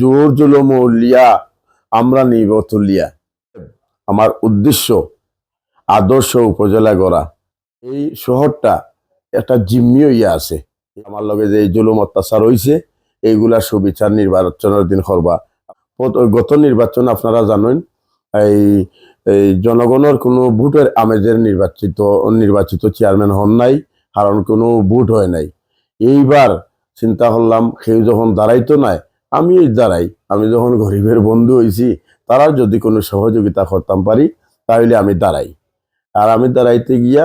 জোর জুলুম উলিয়া আমরা নিব তুলিয়া। আমার উদ্দেশ্য, আদর্শ উপজেলা গড়া। এই শহরটা একটা জিম্মি হইয়া আছে। আমার লগে যে জুলুম অত্যাচার হইছে, এইগুলা সুবিচার নির্বাচনের দিন করবা। গত নির্বাচন আপনারা জানেন, এই এই জনগণের কোনো ভোটের আমেজের নির্বাচিত নির্বাচিত চেয়ারম্যান হন নাই, কারণ কোনো ভোট হয় নাই। এইবার চিন্তা করলাম, কেউ যখন দাঁড়াইতো নাই আমি দাঁড়াই। আমি যখন গরিবের বন্ধু হয়েছি তারা যদি কোনো সহযোগিতা করতাম পারি তাহলে আমি দাঁড়াই। আর আমি দাঁড়াইতে গিয়া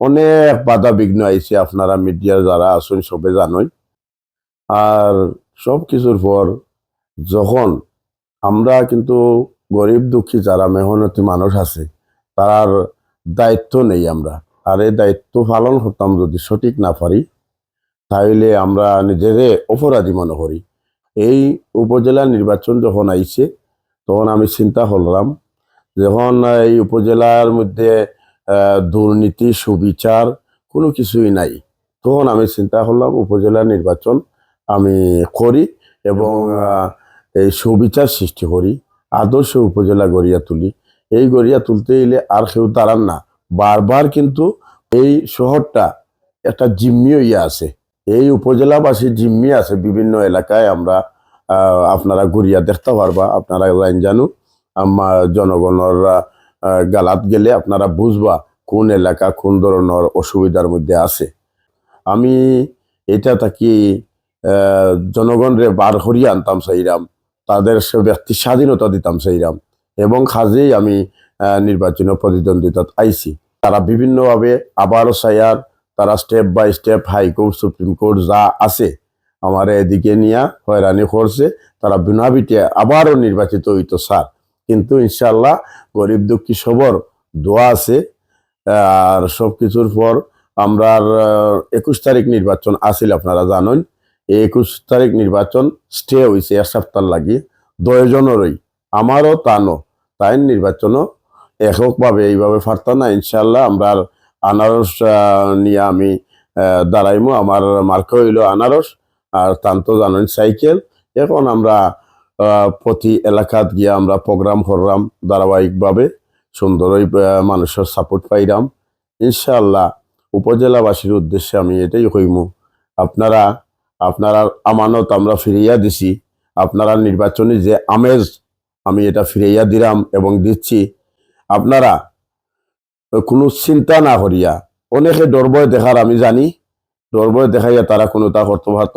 অনেক বাধা বিঘ্ন আইছে আপনারা মিডিয়ার যারা আসুন সবে জানোই। আর সব কিছুর পর যখন আমরা কিন্তু গরিব দুঃখী যারা মেহনতি মানুষ আছে তার দায়িত্ব নেই আমরা। আর এই দায়িত্ব পালন করতাম যদি সঠিক না পারি তাহলে আমরা নিজেরে অপরাধী মনে করি। এই উপজেলা নির্বাচন যখন আইছে, তখন আমি চিন্তা করলাম, যখন এই উপজেলার মধ্যে দুর্নীতি, সুবিচার কোনো কিছুই নাই, তখন আমি চিন্তা করলাম উপজেলা নির্বাচন আমি করি এবং এই সুবিচার সৃষ্টি করি, আদর্শ উপজেলা গড়িয়া তুলি। এই গড়িয়া তুলতে এলে আর কেউ দাঁড়ান না। বারবার কিন্তু এই শহরটা একটা জিম্মি হইয়া আছে। এই উপজেলাবাসী জিম্মি আছে, বিভিন্ন এলাকায় আমরা আপনারা ঘুরিয়া দেখতে পারবা, আপনারা লাইন জানু। আমার জনগণের গালাত গেলে আপনারা বুঝবা কোন এলাকা কোন ধরনের অসুবিধার মধ্যে আছে। আমি এটা থাকি জনগণরে বার করিয়া আনতাম চাইরাম তাদের ব্যক্তি স্বাধীনতা দিতাম চাইরাম এবং কাজেই আমি নির্বাচনী প্রতিদ্বন্দ্বিতাত আইছি। তারা বিভিন্নভাবে আবারও চাইয়ার তারা step by step high court supreme court যা আছে, আমার এদিকে নিয়ে হয়রানি করছে। তারা বিনা বিটিয়ে আবারও নির্বাচিত হইতো, স্যার। কিন্তু ইনশাল্লাহ গরিব দুঃখী সবর দোয়া আছে। আর সব কিছুর পর আমরা একুশ তারিখ নির্বাচন আসিল আপনারা জানেন। এই একুশ তারিখ নির্বাচন স্টে হয়েছে এক সপ্তাহ লাগি। দশজনেরই, আমারও তানো তাই নির্বাচনও এককভাবে এইভাবে পারতাম না ইনশাল্লাহ আমরা আনারস নিয়ে আমি দাঁড়াইমু। আমার মার্ক হইল আনারস আর তো জানেন সাইকেল। এখন আমরা প্রতি এলাকাত গিয়ে আমরা প্রোগ্রাম করলাম ধারাবাহিকভাবে। সুন্দরই মানুষের সাপোর্ট পাইলাম। ইনশাআল্লাহ উপজেলাবাসীর উদ্দেশ্যে আমি এটাই কইমু। আপনারা আপনারা আমানত আমরা ফিরিয়া দিছি। আপনারা নির্বাচনী যে আমেজ আমি এটা ফিরাইয়া দিলাম এবং দিচ্ছি। আপনারা কোনো চিন্তা না করিয়া অনেকে ডরবয় দেখার আমি জানি। ডরবয় দেখাইয়া তারা কোনো তা করতে পারত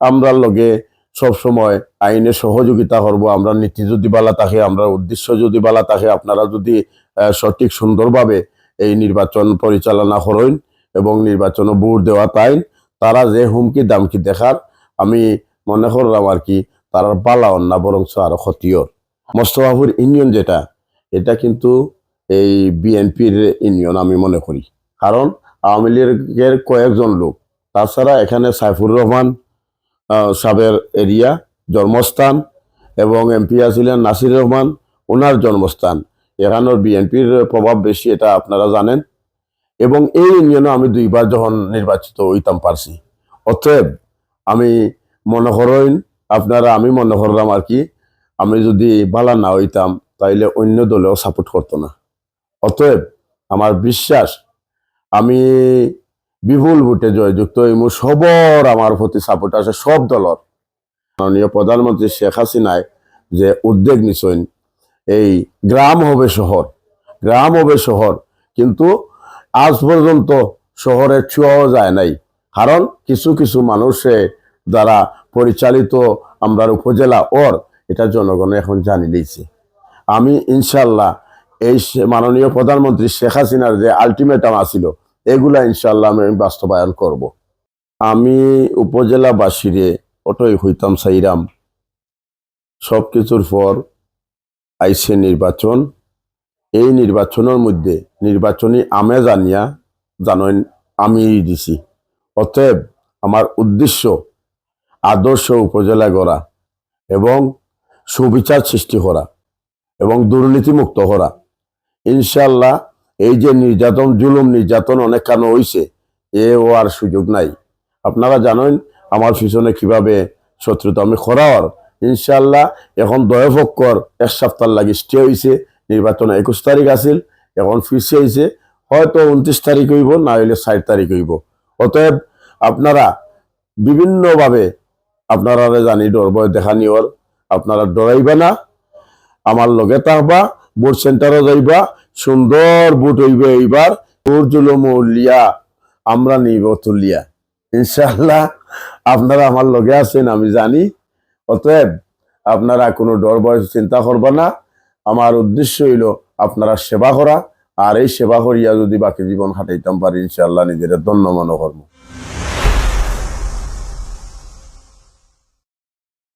আমরা লগে সব সময় আইনে সহযোগিতা করব আমরা নীতি যদি বালা থাকে আমরা উদ্দেশ্য যদি বালা থাকে, আপনারা যদি সঠিক সুন্দরভাবে এই নির্বাচন পরিচালনা করেন এবং নির্বাচন ভোট দেওয়া তাই তারা যে হুমকি দামকি দেখার আমি মনে করলাম আর কি তার বালা অন্যা বরঞ্চ আরও ক্ষতিওর মোস্তফাপুর ইউনিয়ন যেটা, এটা কিন্তু এই বিএনপির ইউনিয়ন আমি মনে করি। কারণ আওয়ামী লীগের কয়েকজন লোক, তাছাড়া এখানে সাইফুর রহমান সাবের এরিয়া, জন্মস্থান এবং এমপি আছিলেন নাসির রহমান, ওনার জন্মস্থান। এখানের বিএনপির প্রভাব বেশি, এটা আপনারা জানেন। এবং এই ইউনিয়নে আমি দুইবার যখন নির্বাচিত হইতাম পারছি। অতএব আমি মনে করেন আপনারা আমি মনে করলাম আর কি, আমি যদি বালা না হইতাম, তাইলে অন্য দলেও সাপোর্ট করতো না। অতএব আমার বিশ্বাস, আমি বিপুল ভোটে জয়যুক্ত হইমু সবর আমার প্রতি সাপোর্ট আছে সব দলর। মাননীয় প্রধানমন্ত্রী শেখ হাসিনায় যে উদ্যোগ নিছেন, এই গ্রাম হবে শহর, গ্রাম হবে শহর, কিন্তু আজ পর্যন্ত শহরে ছোঁয়াও যায় নাই, কারণ কিছু কিছু মানুষে দ্বারা পরিচালিত আমরা উপজেলা ওর, এটা জনগণ এখন জানি লইছে আমি ইনশাল্লাহ এই মাননীয় প্রধানমন্ত্রী শেখ হাসিনার যে আলটিমেটাম আছিল এগুলা ইনশাল্লাহ আমি বাস্তবায়ন করব। আমি উপজেলাবাসীরে অটোই হইতাম সাইরাম। সব কিছুর পর আইসে নির্বাচন। এই নির্বাচনের মধ্যে নির্বাচনী আমে জানিয়া জানেন আমি দিছি। অতএব আমার উদ্দেশ্য আদর্শ উপজেলা গড়া এবং সুবিচার সৃষ্টি করা এবং দুর্নীতিমুক্ত করা। ইনশাল্লাহ এই যে নির্যাতন, জুলুম, নির্যাতন অনেক কেন হইছে, এ ও আর সুযোগ নাই। আপনারা জানেন আমার পিছনে কীভাবে শত্রুতা আমি করার ইনশাল্লাহ এখন দয়পক্ষর এক সপ্তাহ লাগি স্টে হয়েছে নির্বাচন একুশ তারিখ আছিল, এখন ফিরছে হয়েছে হয়তো উনত্রিশ তারিখ হইব, না হইলে ষাট তারিখ হইব। অতএব আপনারা বিভিন্নভাবে আপনারা জানি ডর ভয় দেখা নিওর আপনারা ডরাইবা না, আমার লগে থাকবা ভোট সেন্টারও যাইবা, সুন্দর ভোট হইবে এইবার। উলিয়া আমরা নিব তুলিয়া। ইনশাল্লাহ আপনারা আমার লগে আছেন, আমি জানি। অতএব, আপনারা কোনো ডর বয়স চিন্তা করবা না। আমার উদ্দেশ্য হইল আপনারা সেবা করা, আর এই সেবা করিয়া যদি বাকি জীবন হাঁটাইতাম পারি ইনশাল্লাহ নিজের ধন্য মনে